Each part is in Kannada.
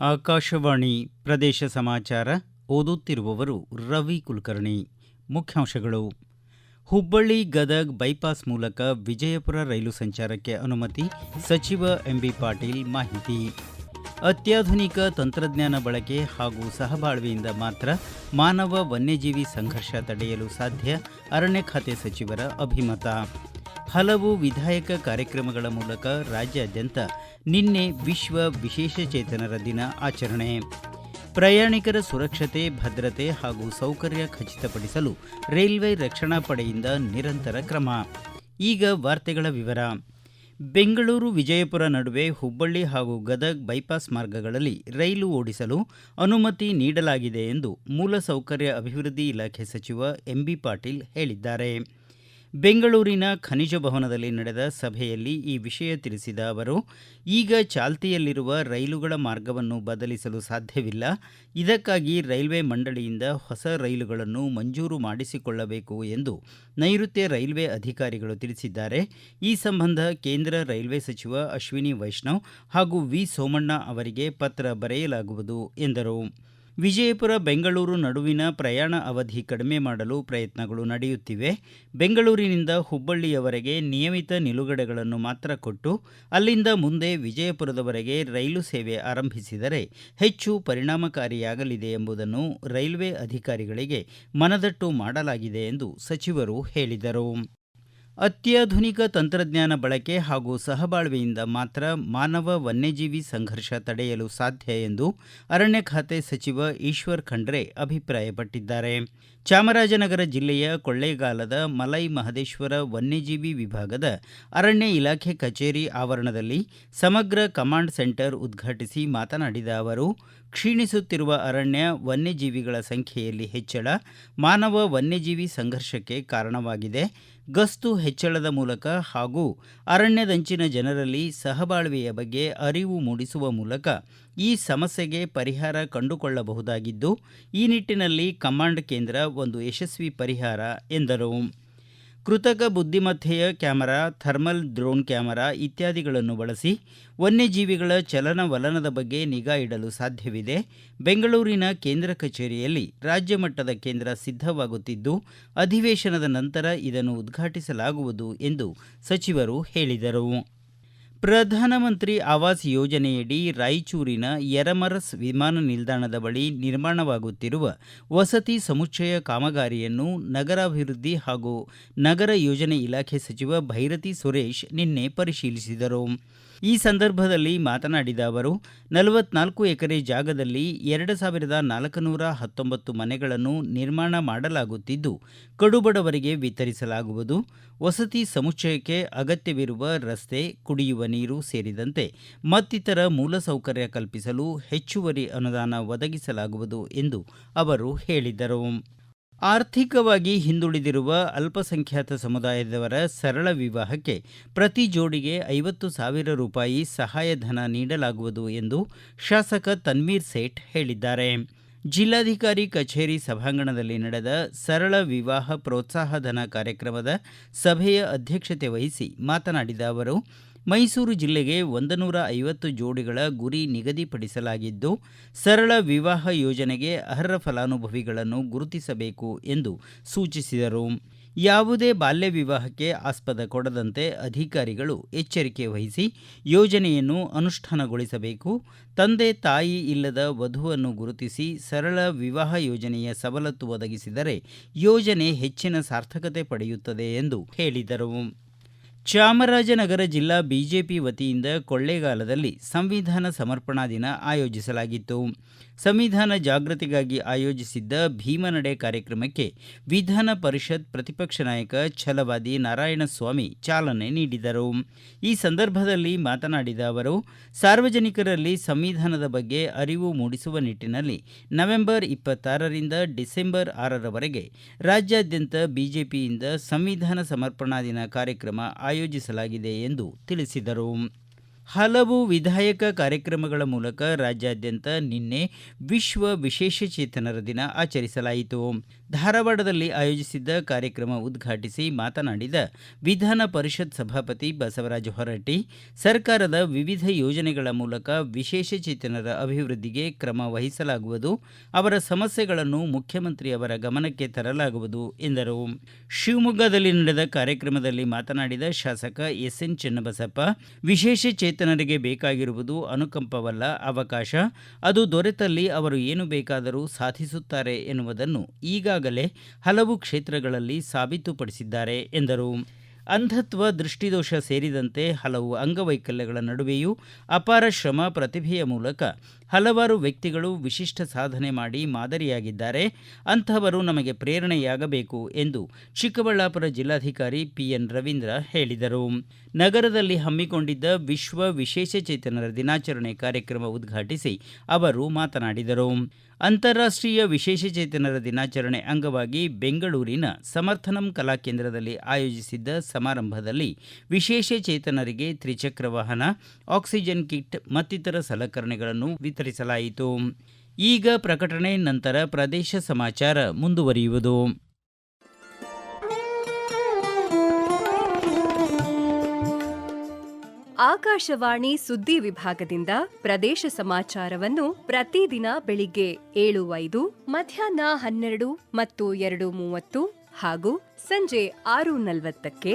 ಆಕಾಶವಾಣಿ ಪ್ರದೇಶ ಸಮಾಚಾರ ಓದುತ್ತಿರುವವರು ರವಿ ಕುಲಕರ್ಣಿ. ಮುಖ್ಯಾಂಶಗಳು. ಹುಬ್ಬಳ್ಳಿ ಗದಗ್ ಬೈಪಾಸ್ ಮೂಲಕ ವಿಜಯಪುರ ರೈಲು ಸಂಚಾರಕ್ಕೆ ಅನುಮತಿ, ಸಚಿವ ಎಂಬಿ ಪಾಟೀಲ್ ಮಾಹಿತಿ. ಅತ್ಯಾಧುನಿಕ ತಂತ್ರಜ್ಞಾನ ಬಳಕೆ ಹಾಗೂ ಸಹಬಾಳ್ವೆಯಿಂದ ಮಾತ್ರ ಮಾನವ ವನ್ಯಜೀವಿ ಸಂಘರ್ಷ ತಡೆಯಲು ಸಾಧ್ಯ, ಅರಣ್ಯ ಖಾತೆ ಸಚಿವರ ಅಭಿಮತ. ಹಲವು ವಿಧಾಯಕ ಕಾರ್ಯಕ್ರಮಗಳ ಮೂಲಕ ರಾಜ್ಯಾದ್ಯಂತ ನಿನ್ನೆ ವಿಶ್ವ ವಿಶೇಷಚೇತನರ ದಿನ ಆಚರಣೆ. ಪ್ರಯಾಣಿಕರ ಸುರಕ್ಷತೆ, ಭದ್ರತೆ ಹಾಗೂ ಸೌಕರ್ಯ ಖಚಿತಪಡಿಸಲು ರೈಲ್ವೆ ರಕ್ಷಣಾ ಪಡೆಯಿಂದ ನಿರಂತರ ಕ್ರಮ. ಈಗ ವಾರ್ತೆಗಳ ವಿವರ. ಬೆಂಗಳೂರು ವಿಜಯಪುರ ನಡುವೆ ಹುಬ್ಬಳ್ಳಿ ಹಾಗೂ ಗದಗ್ ಬೈಪಾಸ್ ಮಾರ್ಗಗಳಲ್ಲಿ ರೈಲು ಓಡಿಸಲು ಅನುಮತಿ ನೀಡಲಾಗಿದೆ ಎಂದು ಮೂಲಸೌಕರ್ಯ ಅಭಿವೃದ್ಧಿ ಇಲಾಖೆ ಸಚಿವ ಎಂಬಿ ಪಾಟೀಲ್ ಹೇಳಿದ್ದಾರೆ. ಬೆಂಗಳೂರಿನ ಖನಿಜ ಭವನದಲ್ಲಿ ನಡೆದ ಸಭೆಯಲ್ಲಿ ಈ ವಿಷಯ ತಿಳಿಸಿದ ಅವರು, ಈಗ ಚಾಲ್ತಿಯಲ್ಲಿರುವ ರೈಲುಗಳ ಮಾರ್ಗವನ್ನು ಬದಲಿಸಲು ಸಾಧ್ಯವಿಲ್ಲ. ಇದಕ್ಕಾಗಿ ರೈಲ್ವೆ ಮಂಡಳಿಯಿಂದ ಹೊಸ ರೈಲುಗಳನ್ನು ಮಂಜೂರು ಮಾಡಿಸಿಕೊಳ್ಳಬೇಕು ಎಂದು ನೈಋತ್ಯ ರೈಲ್ವೆ ಅಧಿಕಾರಿಗಳು ತಿಳಿಸಿದ್ದಾರೆ. ಈ ಸಂಬಂಧ ಕೇಂದ್ರ ರೈಲ್ವೆ ಸಚಿವ ಅಶ್ವಿನಿ ವೈಷ್ಣವ್ ಹಾಗೂ ವಿ ಸೋಮಣ್ಣ ಅವರಿಗೆ ಪತ್ರ ಬರೆಯಲಾಗುವುದು ಎಂದರು. ವಿಜಯಪುರ ಬೆಂಗಳೂರು ನಡುವಿನ ಪ್ರಯಾಣ ಅವಧಿ ಕಡಿಮೆ ಮಾಡಲು ಪ್ರಯತ್ನಗಳು ನಡೆಯುತ್ತಿವೆ. ಬೆಂಗಳೂರಿನಿಂದ ಹುಬ್ಬಳ್ಳಿಯವರೆಗೆ ನಿಯಮಿತ ನಿಲುಗಡೆಗಳನ್ನು ಮಾತ್ರ ಕೊಟ್ಟು, ಅಲ್ಲಿಂದ ಮುಂದೆ ವಿಜಯಪುರದವರೆಗೆ ರೈಲು ಸೇವೆ ಆರಂಭಿಸಿದರೆ ಹೆಚ್ಚು ಪರಿಣಾಮಕಾರಿಯಾಗಲಿದೆ ಎಂಬುದನ್ನು ರೈಲ್ವೆ ಅಧಿಕಾರಿಗಳಿಗೆ ಮನದಟ್ಟು ಮಾಡಲಾಗಿದೆ ಎಂದು ಸಚಿವರು ಹೇಳಿದರು. ಅತ್ಯಾಧುನಿಕ ತಂತ್ರಜ್ಞಾನ ಬಳಕೆ ಹಾಗೂ ಸಹಬಾಳ್ವೆಯಿಂದ ಮಾತ್ರ ಮಾನವ ವನ್ಯಜೀವಿ ಸಂಘರ್ಷ ತಡೆಯಲು ಸಾಧ್ಯ ಎಂದು ಅರಣ್ಯ ಖಾತೆ ಸಚಿವ ಈಶ್ವರ್ ಖಂಡ್ರೆ ಅಭಿಪ್ರಾಯಪಟ್ಟಿದ್ದಾರೆ. ಚಾಮರಾಜನಗರ ಜಿಲ್ಲೆಯ ಕೊಳ್ಳೇಗಾಲದ ಮಲೈ ಮಹದೇಶ್ವರ ವನ್ಯಜೀವಿ ವಿಭಾಗದ ಅರಣ್ಯ ಇಲಾಖೆ ಕಚೇರಿ ಆವರಣದಲ್ಲಿ ಸಮಗ್ರ ಕಮಾಂಡ್ ಸೆಂಟರ್ ಉದ್ಘಾಟಿಸಿ ಮಾತನಾಡಿದ ಅವರು ಕ್ಷೀಣಿಸುತ್ತಿರುವ ಅರಣ್ಯ ವನ್ಯಜೀವಿಗಳ ಸಂಖ್ಯೆಯಲ್ಲಿ ಹೆಚ್ಚಳ, ಮಾನವ ವನ್ಯಜೀವಿ ಸಂಘರ್ಷಕ್ಕೆ ಕಾರಣವಾಗಿದೆ. ಗಸ್ತು ಹೆಚ್ಚಳದ ಮೂಲಕ ಹಾಗೂ ಅರಣ್ಯದಂಚಿನ ಜನರಲ್ಲಿ ಸಹಬಾಳ್ವೆಯ ಬಗ್ಗೆ ಅರಿವು ಮೂಡಿಸುವ ಮೂಲಕ ಈ ಸಮಸ್ಯೆಗೆ ಪರಿಹಾರ ಕಂಡುಕೊಳ್ಳಬಹುದಾಗಿದ್ದು, ಈ ನಿಟ್ಟಿನಲ್ಲಿ ಕಮಾಂಡ್ ಕೇಂದ್ರ ಒಂದು ಯಶಸ್ವಿ ಪರಿಹಾರ ಎಂದರು. ಕೃತಕ ಬುದ್ಧಿಮತ್ತೆಯ ಕ್ಯಾಮರಾ, ಥರ್ಮಲ್ ಡ್ರೋನ್ ಕ್ಯಾಮೆರಾ ಇತ್ಯಾದಿಗಳನ್ನು ಬಳಸಿ ವನ್ಯಜೀವಿಗಳ ಚಲನವಲನದ ಬಗ್ಗೆ ನಿಗಾ ಇಡಲು ಸಾಧ್ಯವಿದೆ. ಬೆಂಗಳೂರಿನ ಕೇಂದ್ರ ಕಚೇರಿಯಲ್ಲಿ ರಾಜ್ಯ ಮಟ್ಟದ ಕೇಂದ್ರ ಸಿದ್ಧವಾಗುತ್ತಿದ್ದು, ಅಧಿವೇಶನದ ನಂತರ ಇದನ್ನು ಉದ್ಘಾಟಿಸಲಾಗುವುದು ಎಂದು ಸಚಿವರು ಹೇಳಿದರು. ಪ್ರಧಾನಮಂತ್ರಿ ಆವಾಸ್ ಯೋಜನೆಯಡಿ ರಾಯಚೂರಿನ ಯರಮರಸ್ ವಿಮಾನ ನಿಲ್ದಾಣದ ಬಳಿ ನಿರ್ಮಾಣವಾಗುತ್ತಿರುವ ವಸತಿ ಸಮುಚ್ಚಯ ಕಾಮಗಾರಿಯನ್ನು ನಗರಾಭಿವೃದ್ಧಿ ಹಾಗೂ ನಗರ ಯೋಜನೆ ಇಲಾಖೆ ಸಚಿವ ಭೈರತಿ ಸುರೇಶ್ ನಿನ್ನೆ ಪರಿಶೀಲಿಸಿದರು. ಈ ಸಂದರ್ಭದಲ್ಲಿ ಮಾತನಾಡಿದ ಅವರು, ನಲವತ್ನಾಲ್ಕು ಎಕರೆ ಜಾಗದಲ್ಲಿ ಎರಡು ಸಾವಿರದ ನಾಲ್ಕುನೂರ ಹತ್ತೊಂಬತ್ತು ಮನೆಗಳನ್ನು ನಿರ್ಮಾಣ ಮಾಡಲಾಗುತ್ತಿದ್ದು, ಕಡುಬಡವರಿಗೆ ವಿತರಿಸಲಾಗುವುದು. ವಸತಿ ಸಮುಚ್ಚಯಕ್ಕೆ ಅಗತ್ಯವಿರುವ ರಸ್ತೆ, ಕುಡಿಯುವ ನೀರು ಸೇರಿದಂತೆ ಮತ್ತಿತರ ಮೂಲಸೌಕರ್ಯ ಕಲ್ಪಿಸಲು ಹೆಚ್ಚುವರಿ ಅನುದಾನ ಒದಗಿಸಲಾಗುವುದು ಎಂದು ಅವರು ಹೇಳಿದರು. ಆರ್ಥಿಕವಾಗಿ ಹಿಂದುಳಿದಿರುವ ಅಲ್ಪಸಂಖ್ಯಾತ ಸಮುದಾಯದವರ ಸರಳ ವಿವಾಹಕ್ಕೆ ಪ್ರತಿ ಜೋಡಿಗೆ ಐವತ್ತು ಸಾವಿರ ರೂಪಾಯಿ ಸಹಾಯಧನ ನೀಡಲಾಗುವುದು ಎಂದು ಶಾಸಕ ತನ್ವೀರ್ ಸೇಠ್ ಹೇಳಿದ್ದಾರೆ. ಜಿಲ್ಲಾಧಿಕಾರಿ ಕಚೇರಿ ಸಭಾಂಗಣದಲ್ಲಿ ನಡೆದ ಸರಳ ವಿವಾಹ ಪ್ರೋತ್ಸಾಹಧನ ಕಾರ್ಯಕ್ರಮದ ಸಭೆಯ ಅಧ್ಯಕ್ಷತೆ ವಹಿಸಿ ಮಾತನಾಡಿದ ಅವರು ಮೈಸೂರು ಜಿಲ್ಲೆಗೆ ಒಂದು ನೂರ ಐವತ್ತು ಜೋಡಿಗಳ ಗುರಿ ನಿಗದಿಪಡಿಸಲಾಗಿದ್ದು, ಸರಳ ವಿವಾಹ ಯೋಜನೆಗೆ ಅರ್ಹ ಫಲಾನುಭವಿಗಳನ್ನು ಗುರುತಿಸಬೇಕು ಎಂದು ಸೂಚಿಸಿದರು. ಯಾವುದೇ ಬಾಲ್ಯ ವಿವಾಹಕ್ಕೆ ಆಸ್ಪದ ಕೊಡದಂತೆ ಅಧಿಕಾರಿಗಳು ಎಚ್ಚರಿಕೆ ವಹಿಸಿ ಯೋಜನೆಯನ್ನು ಅನುಷ್ಠಾನಗೊಳಿಸಬೇಕು. ತಂದೆ ತಾಯಿ ಇಲ್ಲದ ವಧುವನ್ನು ಗುರುತಿಸಿ ಸರಳ ವಿವಾಹ ಯೋಜನೆಯ ಸವಲತ್ತು ಒದಗಿಸಿದರೆ ಯೋಜನೆ ಹೆಚ್ಚಿನ ಸಾರ್ಥಕತೆ ಪಡೆಯುತ್ತದೆ ಎಂದು ಹೇಳಿದರು. ಚಾಮರಾಜನಗರ ಜಿಲ್ಲಾ ಬಿಜೆಪಿ ವತಿಯಿಂದ ಕೊಳ್ಳೇಗಾಲದಲ್ಲಿ ಸಂವಿಧಾನ ಸಮರ್ಪಣಾ ದಿನ ಆಯೋಜಿಸಲಾಗಿತ್ತು. ಸಂವಿಧಾನ ಜಾಗೃತಿಗಾಗಿ ಆಯೋಜಿಸಿದ್ದ ಭೀಮನಡೆ ಕಾರ್ಯಕ್ರಮಕ್ಕೆ ವಿಧಾನ ಪರಿಷತ್ ಪ್ರತಿಪಕ್ಷ ನಾಯಕ ಛಲವಾದಿ ನಾರಾಯಣಸ್ವಾಮಿ ಚಾಲನೆ ನೀಡಿದರು. ಈ ಸಂದರ್ಭದಲ್ಲಿ ಮಾತನಾಡಿದ ಅವರು, ಸಾರ್ವಜನಿಕರಲ್ಲಿ ಸಂವಿಧಾನದ ಬಗ್ಗೆ ಅರಿವು ಮೂಡಿಸುವ ನಿಟ್ಟಿನಲ್ಲಿ ನವೆಂಬರ್ ಇಪ್ಪತ್ತಾರರಿಂದ ಡಿಸೆಂಬರ್ ಆರರವರೆಗೆ ರಾಜ್ಯಾದ್ಯಂತ ಬಿಜೆಪಿಯಿಂದ ಸಂವಿಧಾನ ಸಮರ್ಪಣಾ ದಿನ ಕಾರ್ಯಕ್ರಮ ಆಯೋಜಿಸಲಾಗಿದೆ ಎಂದು ತಿಳಿಸಿದರು. ಹಲವು ವಿಧಾಯಕ ಕಾರ್ಯಕ್ರಮಗಳ ಮೂಲಕ ರಾಜ್ಯಾದ್ಯಂತ ನಿನ್ನೆ ವಿಶ್ವ ವಿಶೇಷಚೇತನರ ದಿನ ಆಚರಿಸಲಾಯಿತು. ಧಾರವಾಡದಲ್ಲಿ ಆಯೋಜಿಸಿದ್ದ ಕಾರ್ಯಕ್ರಮ ಉದ್ಘಾಟಿಸಿ ಮಾತನಾಡಿದ ವಿಧಾನ ಪರಿಷತ್ ಸಭಾಪತಿ ಬಸವರಾಜ ಹೊರಟ್ಟಿ, ಸರ್ಕಾರದ ವಿವಿಧ ಯೋಜನೆಗಳ ಮೂಲಕ ವಿಶೇಷಚೇತನರ ಅಭಿವೃದ್ಧಿಗೆ ಕ್ರಮ ವಹಿಸಲಾಗುವುದು, ಅವರ ಸಮಸ್ಯೆಗಳನ್ನು ಮುಖ್ಯಮಂತ್ರಿ ಅವರ ಗಮನಕ್ಕೆ ತರಲಾಗುವುದು ಎಂದರು. ಶಿವಮೊಗ್ಗದಲ್ಲಿ ನಡೆದ ಕಾರ್ಯಕ್ರಮದಲ್ಲಿ ಮಾತನಾಡಿದ ಶಾಸಕ ಎಸ್ಎನ್ ಚೆನ್ನಬಸಪ್ಪ ವಿಶೇಷಚೇತನರಿಗೆ ಬೇಕಾಗಿರುವುದು ಅನುಕಂಪವಲ್ಲ ಅವಕಾಶ. ಅದು ದೊರೆತಲ್ಲಿ ಅವರು ಏನು ಬೇಕಾದರೂ ಸಾಧಿಸುತ್ತಾರೆ ಎನ್ನುವುದನ್ನು ಈಗಾಗಲೇ ಹಲವು ಕ್ಷೇತ್ರಗಳಲ್ಲಿ ಸಾಬೀತುಪಡಿಸಿದ್ದಾರೆ, ಎಂದರು. ಅಂಧತ್ವ, ದೃಷ್ಟಿದೋಷ ಸೇರಿದಂತೆ ಹಲವು ಅಂಗವೈಕಲ್ಯಗಳ ನಡುವೆಯೂ ಅಪಾರ ಶ್ರಮ, ಪ್ರತಿಭೆಯ ಮೂಲಕ ಹಲವಾರು ವ್ಯಕ್ತಿಗಳು ವಿಶಿಷ್ಟ ಸಾಧನೆ ಮಾಡಿ ಮಾದರಿಯಾಗಿದ್ದಾರೆ. ಅಂತಹವರು ನಮಗೆ ಪ್ರೇರಣೆಯಾಗಬೇಕು ಎಂದು ಚಿಕ್ಕಬಳ್ಳಾಪುರ ಜಿಲ್ಲಾಧಿಕಾರಿ ಪಿಎನ್ ರವೀಂದ್ರ ಹೇಳಿದರು. ನಗರದಲ್ಲಿ ಹಮ್ಮಿಕೊಂಡಿದ್ದ ವಿಶ್ವ ವಿಶೇಷಚೇತನರ ದಿನಾಚರಣೆ ಕಾರ್ಯಕ್ರಮ ಉದ್ಘಾಟಿಸಿ ಅವರು ಮಾತನಾಡಿದರು. ಅಂತಾರಾಷ್ಟ್ರೀಯ ವಿಶೇಷಚೇತನರ ದಿನಾಚರಣೆ ಅಂಗವಾಗಿ ಬೆಂಗಳೂರಿನ ಸಮರ್ಥನಂ ಕಲಾಕೇಂದ್ರದಲ್ಲಿ ಆಯೋಜಿಸಿದ್ದ ಸಮಾರಂಭದಲ್ಲಿ ವಿಶೇಷಚೇತನರಿಗೆ ತ್ರಿಚಕ್ರ ವಾಹನ, ಆಕ್ಸಿಜನ್ ಕಿಟ್ ಮತ್ತಿತರ ಸಲಕರಣೆಗಳನ್ನು ವಿತರಿಸಲಾಯಿತು ಈಗ ಪ್ರಕಟಣೆ ನಂತರ ಪ್ರದೇಶ ಸಮಾಚಾರ ಮುಂದುವರಿಯುವುದು. ಆಕಾಶವಾಣಿ ಸುದ್ದಿ ವಿಭಾಗದಿಂದ ಪ್ರದೇಶ ಸಮಾಚಾರವನ್ನು ಪ್ರತಿದಿನ ಬೆಳಿಗ್ಗೆ ಏಳು ಐದು ಮಧ್ಯಾಹ್ನ ಹನ್ನೆರಡು ಮತ್ತು ಎರಡು ಮೂವತ್ತು ಹಾಗೂ ಸಂಜೆ ಆರು ನಲವತ್ತಕ್ಕೆ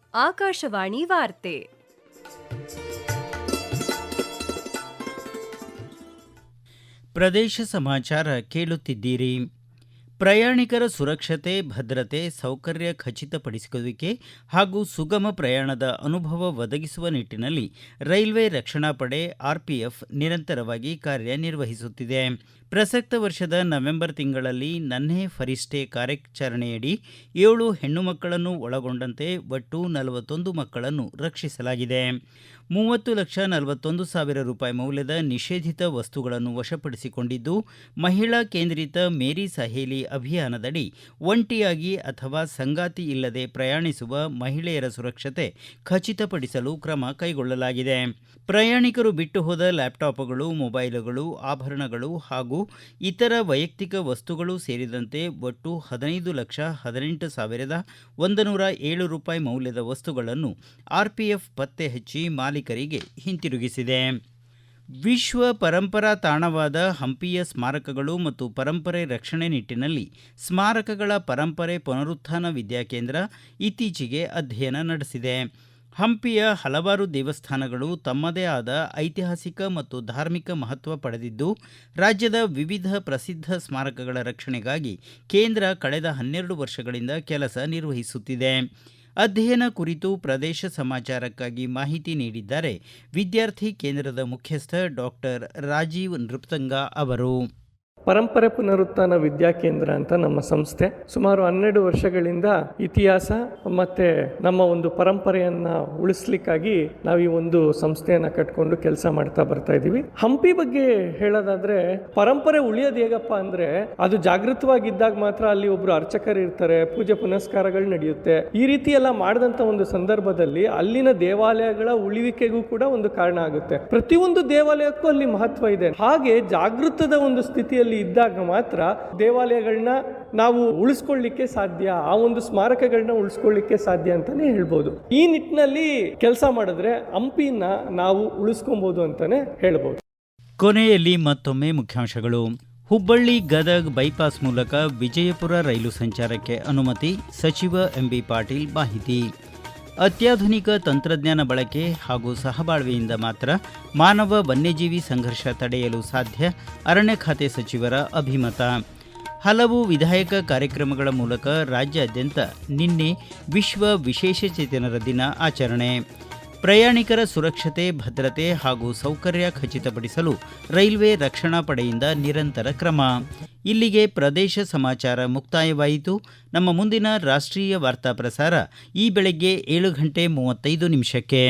ಆಕಾಶವಾಣಿ ವಾರ್ತೆ. ಪ್ರದೇಶ ಸಮಾಚಾರ ಕೇಳುತ್ತಿದ್ದೀರಿ. ಪ್ರಯಾಣಿಕರ ಸುರಕ್ಷತೆ, ಭದ್ರತೆ, ಸೌಕರ್ಯ ಖಚಿತಪಡಿಸುವಿಕೆ ಹಾಗೂ ಸುಗಮ ಪ್ರಯಾಣದ ಅನುಭವ ಒದಗಿಸುವ ನಿಟ್ಟಿನಲ್ಲಿ ರೈಲ್ವೆ ರಕ್ಷಣಾ ಪಡೆ ಆರ್ಪಿಎಫ್ ನಿರಂತರವಾಗಿ ಕಾರ್ಯನಿರ್ವಹಿಸುತ್ತಿದೆ. ಪ್ರಸಕ್ತ ವರ್ಷದ ನವೆಂಬರ್ ತಿಂಗಳಲ್ಲಿ ನನ್ಹೆ ಫರಿಷ್ಠೆ ಕಾರ್ಯಾಚರಣೆಯಡಿ ಏಳು ಹೆಣ್ಣು ಮಕ್ಕಳನ್ನು ಒಳಗೊಂಡಂತೆ ಒಟ್ಟು ನಲವತ್ತೊಂದು ಮಕ್ಕಳನ್ನು ರಕ್ಷಿಸಲಾಗಿದೆ. ಮೂವತ್ತು ಲಕ್ಷ ನಲವತ್ತೊಂದು ಸಾವಿರ ರೂಪಾಯಿ ಮೌಲ್ಯದ ನಿಷೇಧಿತ ವಸ್ತುಗಳನ್ನು ವಶಪಡಿಸಿಕೊಂಡಿದ್ದು, ಮಹಿಳಾ ಕೇಂದ್ರಿತ ಮೇರಿ ಸಹೇಲಿ ಅಭಿಯಾನದಡಿ ಒಂಟಿಯಾಗಿ ಅಥವಾ ಸಂಗಾತಿ ಇಲ್ಲದೆ ಪ್ರಯಾಣಿಸುವ ಮಹಿಳೆಯರ ಸುರಕ್ಷತೆ ಖಚಿತಪಡಿಸಲು ಕ್ರಮ ಕೈಗೊಳ್ಳಲಾಗಿದೆ. ಪ್ರಯಾಣಿಕರು ಬಿಟ್ಟು ಹೋದ ಲ್ಯಾಪ್ಟಾಪ್ಗಳು, ಮೊಬೈಲ್ಗಳು, ಆಭರಣಗಳು ಹಾಗೂ ಇತರ ವೈಯಕ್ತಿಕ ವಸ್ತುಗಳು ಸೇರಿದಂತೆ ಒಟ್ಟು ಹದಿನೈದು ಲಕ್ಷ ಹದಿನೆಂಟು ಸಾವಿರದ ಒಂದು ನೂರ ಏಳು ರೂಪಾಯಿ ಮೌಲ್ಯದ ವಸ್ತುಗಳನ್ನು ಆರ್ಪಿಎಫ್ ಪತ್ತೆ ಹಚ್ಚಿ ಮಾಲೀಕರಿಗೆ ಹಿಂತಿರುಗಿಸಿದೆ. ವಿಶ್ವ ಪರಂಪರಾ ತಾಣವಾದ ಹಂಪಿಯ ಸ್ಮಾರಕಗಳು ಮತ್ತು ಪರಂಪರೆ ರಕ್ಷಣೆ ನಿಟ್ಟಿನಲ್ಲಿ ಸ್ಮಾರಕಗಳ ಪರಂಪರೆ ಪುನರುತ್ಥಾನ ವಿದ್ಯಾಕೇಂದ್ರ ಇತ್ತೀಚೆಗೆ ಅಧ್ಯಯನ ನಡೆಸಿದೆ. ಹಂಪಿಯ ಹಲವಾರು ದೇವಸ್ಥಾನಗಳು ತಮ್ಮದೇ ಆದ ಐತಿಹಾಸಿಕ ಮತ್ತು ಧಾರ್ಮಿಕ ಮಹತ್ವ ಪಡೆದಿದ್ದು, ರಾಜ್ಯದ ವಿವಿಧ ಪ್ರಸಿದ್ಧ ಸ್ಮಾರಕಗಳ ರಕ್ಷಣೆಗಾಗಿ ಕೇಂದ್ರ ಕಳೆದ ಹನ್ನೆರಡು ವರ್ಷಗಳಿಂದ ಕೆಲಸ ನಿರ್ವಹಿಸುತ್ತಿದೆ. ಅಧ್ಯಯನ ಕುರಿತು ಪ್ರದೇಶ ಸಮಾಚಾರಕ್ಕಾಗಿ ಮಾಹಿತಿ ನೀಡಿದ್ದಾರೆ ವಿದ್ಯಾರ್ಥಿ ಕೇಂದ್ರದ ಮುಖ್ಯಸ್ಥ ಡಾಕ್ಟರ್ ರಾಜೀವ್ ನೃಪ್ತಂಗ ಅವರು. ಪರಂಪರೆ ಪುನರುತ್ಥಾನ ವಿದ್ಯಾಕೇಂದ್ರ ಅಂತ ನಮ್ಮ ಸಂಸ್ಥೆ. ಸುಮಾರು ಹನ್ನೆರಡು ವರ್ಷಗಳಿಂದ ಇತಿಹಾಸ ಮತ್ತೆ ನಮ್ಮ ಒಂದು ಪರಂಪರೆಯನ್ನ ಉಳಿಸ್ಲಿಕ್ಕಾಗಿ ನಾವು ಈ ಒಂದು ಸಂಸ್ಥೆಯನ್ನ ಕಟ್ಕೊಂಡು ಕೆಲಸ ಮಾಡ್ತಾ ಬರ್ತಾ ಇದೀವಿ. ಹಂಪಿ ಬಗ್ಗೆ ಹೇಳೋದಾದ್ರೆ, ಪರಂಪರೆ ಉಳಿಯೋದು ಹೇಗಪ್ಪ ಅಂದ್ರೆ, ಅದು ಜಾಗೃತವಾಗಿದ್ದಾಗ ಮಾತ್ರ ಅಲ್ಲಿ ಒಬ್ರು ಅರ್ಚಕರು ಇರ್ತಾರೆ, ಪೂಜೆ ಪುನಸ್ಕಾರಗಳು ನಡೆಯುತ್ತೆ. ಈ ರೀತಿ ಎಲ್ಲ ಮಾಡಿದಂತ ಒಂದು ಸಂದರ್ಭದಲ್ಲಿ ಅಲ್ಲಿನ ದೇವಾಲಯಗಳ ಉಳಿವಿಕೆಗೂ ಕೂಡ ಒಂದು ಕಾರಣ ಆಗುತ್ತೆ. ಪ್ರತಿಯೊಂದು ದೇವಾಲಯಕ್ಕೂ ಅಲ್ಲಿ ಮಹತ್ವ ಇದೆ. ಹಾಗೆ ಜಾಗೃತದ ಒಂದು ಸ್ಥಿತಿಯಲ್ಲಿ ಇದ್ದಾಗ ಮಾತ್ರ ದೇವಾಲಯಗಳನ್ನ ನಾವು ಉಳಿಸ್ಕೊಳ್ಳಿಕ್ಕೆ ಸಾಧ್ಯ, ಆ ಒಂದು ಸ್ಮಾರಕಗಳನ್ನ ಉಳಿಸ್ಕೊಳ್ಳಿಕ್ಕೆ ಸಾಧ್ಯ ಅಂತಾನೆ ಹೇಳ್ಬೋದು. ಈ ನಿಟ್ಟಿನಲ್ಲಿ ಕೆಲಸ ಮಾಡಿದ್ರೆ ಹಂಪಿನ ನಾವು ಉಳಿಸ್ಕೊಬಹುದು ಅಂತಾನೆ ಹೇಳ್ಬೋದು. ಕೊನೆಯಲ್ಲಿ ಮತ್ತೊಮ್ಮೆ ಮುಖ್ಯಾಂಶಗಳು. ಹುಬ್ಬಳ್ಳಿ ಗದಗ್ ಬೈಪಾಸ್ ಮೂಲಕ ವಿಜಯಪುರ ರೈಲು ಸಂಚಾರಕ್ಕೆ ಅನುಮತಿ, ಸಚಿವ ಎಂಬಿ ಪಾಟೀಲ್ ಮಾಹಿತಿ. ಅತ್ಯಾಧುನಿಕ ತಂತ್ರಜ್ಞಾನ ಬಳಕೆ ಹಾಗೂ ಸಹಬಾಳ್ವೆಯಿಂದ ಮಾತ್ರ ಮಾನವ ವನ್ಯಜೀವಿ ಸಂಘರ್ಷ ತಡೆಯಲು ಸಾಧ್ಯ, ಅರಣ್ಯ ಖಾತೆ ಸಚಿವರ ಅಭಿಮತ. ಹಲವು ವಿಧಾಯಕ ಕಾರ್ಯಕ್ರಮಗಳ ಮೂಲಕ ರಾಜ್ಯಾದ್ಯಂತ ನಿನ್ನೆ ವಿಶ್ವ ವಿಶೇಷಚೇತನರ ದಿನ ಆಚರಣೆ. ಪ್ರಯಾಣಿಕರ ಸುರಕ್ಷತೆ, ಭದ್ರತೆ ಹಾಗೂ ಸೌಕರ್ಯ ಖಚಿತಪಡಿಸಲು ರೈಲ್ವೆ ರಕ್ಷಣಾ ಪಡೆಯಿಂದ ನಿರಂತರ ಕ್ರಮ. ಇಲ್ಲಿಗೆ ಪ್ರದೇಶ ಸಮಾಚಾರ ಮುಕ್ತಾಯವಾಯಿತು. ನಮ್ಮ ಮುಂದಿನ ರಾಷ್ಟ್ರೀಯ ವಾರ್ತಾ ಪ್ರಸಾರ ಈ ಬೆಳಗ್ಗೆ ಏಳು ಗಂಟೆ ಮೂವತ್ತೈದು ನಿಮಿಷಕ್ಕೆ.